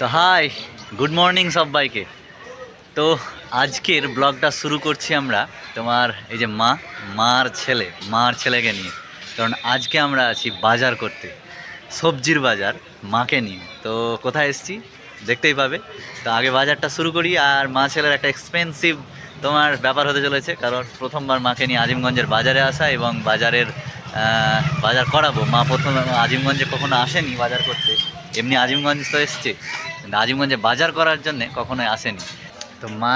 তো high, good morning সবাইকে। তো আজকের ব্লগটা শুরু করছি আমরা তোমার এই যে মা, মার ছেলে, মার ছেলেকে নিয়ে। কারণ আজকে আমরা আছি বাজার করতে, সবজির বাজার, মাকে নিয়ে। তো কোথায় এসেছি? দেখতেই পাবে। তো আগে বাজারটা শুরু করি আর মা ছেলের একটা এক্সপেন্সিভ তোমার ব্যাপার হতে চলেছে। কারণ প্রথমবার মাকে নিয়ে আজিমগঞ্জের বাজারে আসা এবং বাজারের বাজার করাবো। মা প্রথম আজিমগঞ্জে কখনো আসেনি বাজার করতে। এমনি আজিমগঞ্জ তো এসছে। কিন্তু আজিমগঞ্জে বাজার করার জন্যে কখনোই আসেনি। তো মা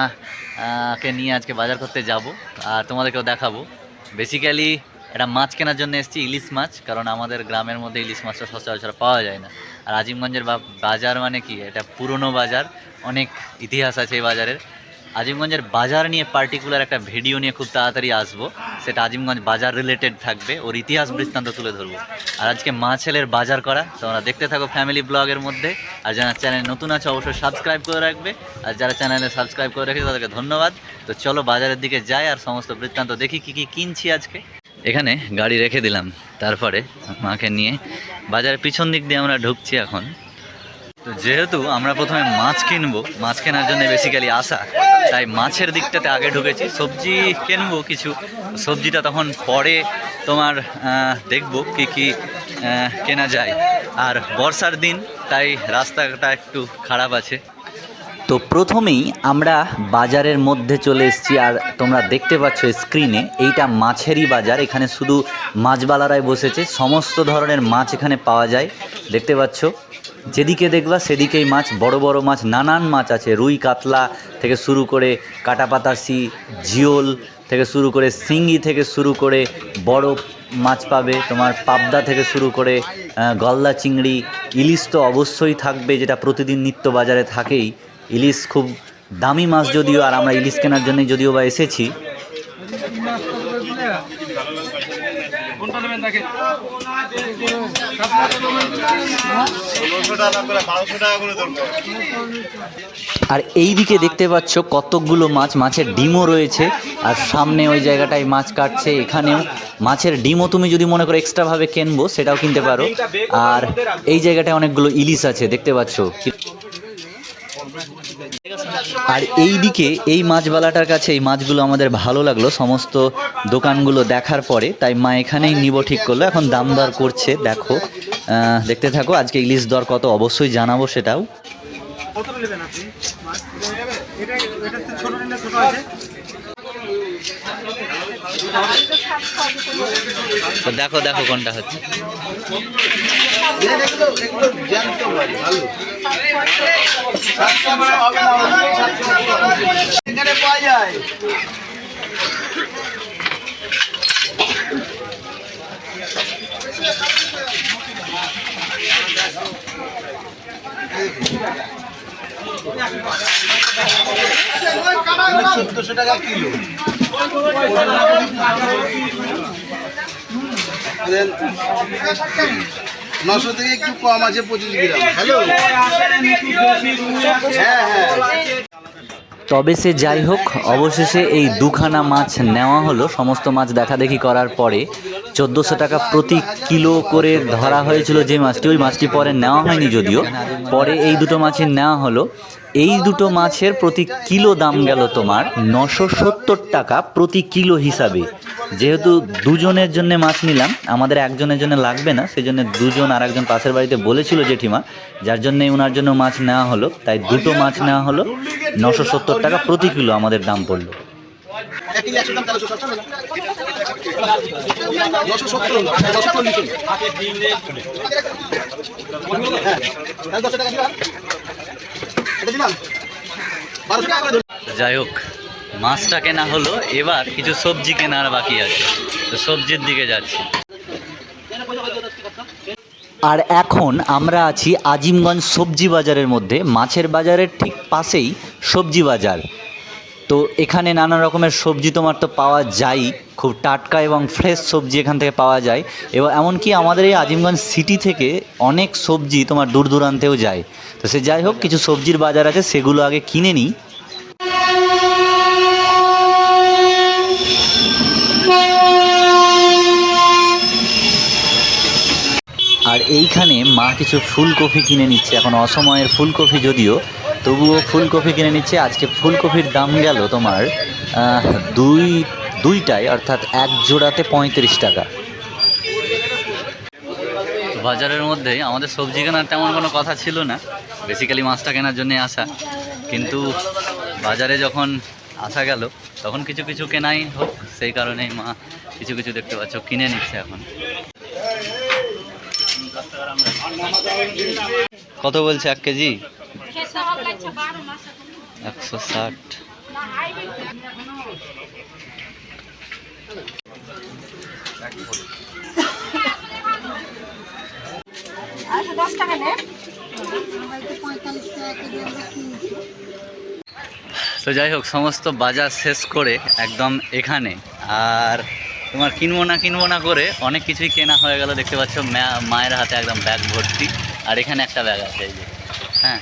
আহ, কে নিয়ে আজকে বাজার করতে যাব আর তোমাদেরকেও দেখাবো। বেসিক্যালি এটা মাছ কেনার জন্য এসেছি ইলিশ মাছ কারণ আমাদের গ্রামের মধ্যে ইলিশ মাছটা সচরাচর পাওয়া যায় না। আর আজিমগঞ্জের বাজার মানে কি? এটা পুরনো বাজার অনেক ইতিহাস আছে এই বাজারের। আজিমগঞ্জের বাজার নিয়ে পার্টিকুলার একটা ভিডিও নিয়ে খুব তাড়াতাড়ি আসব। সেটা আজিমগঞ্জ বাজার রিলেটেড থাকবে। ওর ইতিহাস বৃত্তান্ত তুলে ধরবো। আর আজকে মা ছেলের বাজার করা, তোমরা দেখতে থাকো ফ্যামিলি ব্লগের মধ্যে। আর যারা চ্যানেল নতুন আছে, অবশ্যই সাবস্ক্রাইব করে রাখবে। আর যারা চ্যানেলে সাবস্ক্রাইব করে রেখেছে, তাদেরকে ধন্যবাদ। তো চলো বাজারের দিকে যাই আর সমস্ত বৃত্তান্ত দেখি কী কী কিনছি আজকে। এখানে গাড়ি রেখে দিলাম, তারপরে মাকে নিয়ে বাজারের পিছন দিক দিয়ে আমরা ঢুকছি এখন। তো যেহেতু আমরা প্রথমে মাছ কিনবো, মাছ কেনার জন্য বেসিক্যালি আসা। তাই মাছের দিকটাতে আগে ঢুকেছি। সবজি কিনবো কিছু। সবজিটা তখন পরে তোমার দেখব কি কি কেনা যায়। আর বর্ষার দিন, তাই রাস্তাটা একটু খারাপ আছে। তো প্রথমেই আমরা বাজারের মধ্যে চলে এসেছি, আর তোমরা দেখতে পাচ্ছ স্ক্রিনে এইটা মাছেরই বাজার। এখানে শুধু মাছবালারাই বসেছে। সমস্ত ধরনের মাছ এখানে পাওয়া যায়। দেখতে পাচ্ছ? যেদিকে দেখবা সেদিকেই মাছ, বড় বড় মাছ, নানান মাছ আছে। রুই, কাতলা থেকে শুরু করে কাটাপাতাসি জিওল থেকে শুরু করে শিঙ্গি থেকে শুরু করে বড় মাছ পাবে। তোমার পাবদা থেকে শুরু করে গলদা চিংড়ি, ইলিশ তো অবশ্যই থাকবে, যেটা প্রতিদিন নিত্য বাজারে থাকেই। ইলিশ খুব দামি মাছ যদিও, আর আমরা ইলিশ কেনার জন্যই যদিও বা এসেছি। আর এই দিকে দেখতে পাচ্ছ কতকগুলো মাছ, মাছের ডিমও রয়েছে। আর সামনে ওই জায়গাটায় মাছ কাটছে, এখানেও মাছের ডিমও তুমি যদি মনে করো এক্সট্রাভাবে কিনবো, সেটাও কিনতে পারো। আর এই জায়গাটায় অনেকগুলো ইলিশ আছে, দেখতে পাচ্ছ? আর এই দিকে এই মাছবালাটার কাছে এই মাছগুলো আমাদের ভালো লাগল। সমস্ত দোকানগুলো দেখার পরে, তাই মা এখানেই নিব ঠিক করল। এখন দাম দর করছে, দেখো। দেখতে থাকো, আজকে ইলিশ দর কত, অবশ্যই জানাব সেটাও। দেখো দেখো কোনটা হচ্ছে। পাওয়া যায় চোদ্দশো টাকা কিলো। নশো থেকে একটু কম আছে পঁচিশ গ্রাম। হ্যালো? হ্যাঁ হ্যাঁ। তবে সে যাই হোক, অবশেষে এই দুখানা মাছ নেওয়া হলো। সমস্ত মাছ দেখাদেখি করার পরে চোদ্দোশো টাকা প্রতি কিলো করে ধরা হয়েছিল যে মাছটি। ওই মাছটি পরে নেওয়া হয়নি যদিও। পরে এই দুটো মাছের নেওয়া হলো। এই দুটো মাছের প্রতি কিলো দাম গেল তোমার নশো সত্তর টাকা প্রতি কিলো হিসাবে। যেহেতু দুজনের জন্য মাছ নিলাম, আমাদের একজনের জন্য লাগবে না সেই জন্য দুজন আর একজন পাশের বাড়িতে বলেছিল জেঠিমা, যার জন্য ওনার জন্য মাছ নেওয়া হলো, তাই দুটো মাছ নেওয়া হলো, নশো সত্তর টাকা প্রতি কিলো আমাদের দাম পড়ল। হ্যাঁ যাই হোক মাছটা কেনা হলো এবার কিছু সবজি কেনার বাকি আছে। তো সবজির দিকে যাচ্ছি। আর এখন আমরা আছি আজিমগঞ্জ সবজি বাজারের মধ্যে। মাছের বাজারের ঠিক পাশেই সবজি বাজার। তো এখানে নানা রকমের সবজি তোমার তো পাওয়া যায়, খুব টাটকা এবং ফ্রেশ সবজি এখান থেকে পাওয়া যায়। এবং এমনকি আমাদের এই আজিমগঞ্জ সিটি থেকে অনেক সবজি তোমার দূর দূরান্তেও যায়। তো সে যাই হোক, কিছু সবজির বাজার আছে, সেগুলো আগে কিনে নিই। আর এইখানে মা কিছু ফুলকপি কিনে নিচ্ছে। এখন অসময়ের ফুলকপি যদিও, তবুও ফুলকপি কিনে নিচ্ছে। আজকে ফুলকপির দাম গেল তোমার দুই, দুইটায়, অর্থাৎ এক জোড়াতে পঁয়ত্রিশ টাকা। বাজারের মধ্যেই আমাদের সবজি কেনার তেমন কোনো কথা ছিল না। বেসিক্যালি মাছটা কেনার জন্যে আসা। কিন্তু বাজারে যখন আসা গেল, তখন কিছু কিছু কেনাই হোক, সেই কারণেই মা কিছু কিছু দেখতে পাচ্ছ, কিনে নিচ্ছে এখন। কত বলছে এক কেজি? একশো ষাট। তো যাই হোক, সমস্ত বাজার শেষ করে একদম এখানে। আর তোমার কিনবো না কিনবো না করে অনেক কিছুই কেনা হয়ে গেল। দেখতে পাচ্ছ মায়ের হাতে একদম ব্যাগ ভর্তি। আর এখানে একটা ব্যাগ আছে এই যে। হ্যাঁ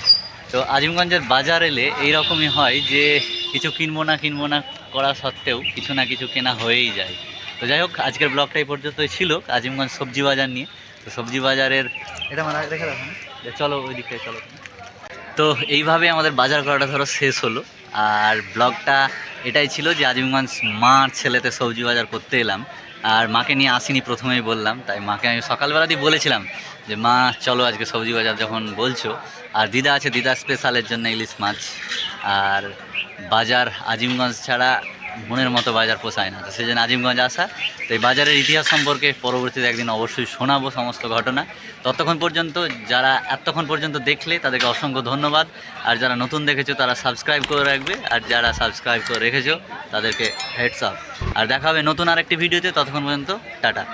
তো আজিমগঞ্জের বাজার এলে এইরকমই হয় যে কিছু কিনবো না কিনবো না করা সত্ত্বেও কিছু না কিছু কেনা হয়েই যায়। তো যাই হোক আজকের ব্লগটা এই পর্যন্তই ছিল আজিমগঞ্জ সবজি বাজার নিয়ে। তো সবজি বাজারের এটা মানে রেখে রাখুন যে চলো ওই দিকে চলো। তো এইভাবে আমাদের বাজার করাটা ধরো শেষ হলো। আর ব্লগটা এটাই ছিল যে আজিমগঞ্জ মার ছেলেতে সবজি বাজার করতে এলাম। আর মাকে নিয়ে আসিনি প্রথমেই বললাম, তাই মাকে আমি সকালবেলা দিয়ে বলেছিলাম যে, মা, চলো আজকে সবজি বাজার যখন বলছো। আর দিদা আছে, দিদা স্পেশালের জন্য ইলিশ মাছ। আর বাজার আজিমগঞ্জ ছাড়া মনের মতো বাজার পোষায় না। তো সেই জন্য আজিমগঞ্জ আসা। তো এই বাজারের ইতিহাস সম্পর্কে পরবর্তীতে একদিন অবশ্যই শোনাবো সমস্ত ঘটনা। ততক্ষণ পর্যন্ত যারা এতক্ষণ পর্যন্ত দেখলে, তাদেরকে অসংখ্য ধন্যবাদ। আর যারা নতুন দেখেছ, তারা সাবস্ক্রাইব করে রাখবে। আর যারা সাবস্ক্রাইব করে রেখেছো, তাদেরকে হেডস আপ আর দেখা হবে নতুন আরেকটি ভিডিওতে। ততক্ষণ পর্যন্ত, টাটা।